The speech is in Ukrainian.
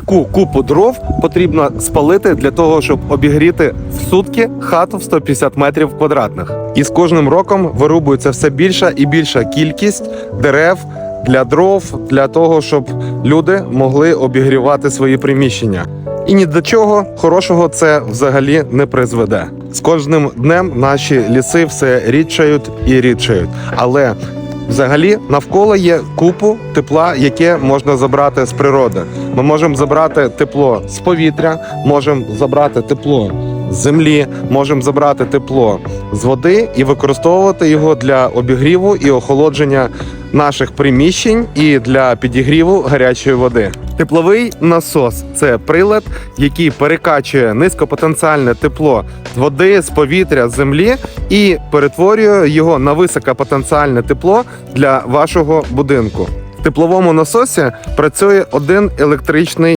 таку купу дров потрібно спалити для того, щоб обігріти в сутки хату в 150 метрів квадратних. І з кожним роком вирубується все більша і більша кількість дерев для дров, для того, щоб люди могли обігрівати свої приміщення. І ні до чого хорошого це взагалі не призведе. З кожним днем наші ліси все рідшають і рідшають. Але взагалі навколо є купу тепла, яке можна забрати з природи. Ми можемо забрати тепло з повітря, можемо забрати тепло з землі, можемо забрати тепло з води і використовувати його для обігріву і охолодження наших приміщень і для підігріву гарячої води. Тепловий насос це прилад, який перекачує низькопотенціальне тепло з води, з повітря, з землі і перетворює його на високопотенціальне тепло для вашого будинку. В тепловому насосі працює один електричний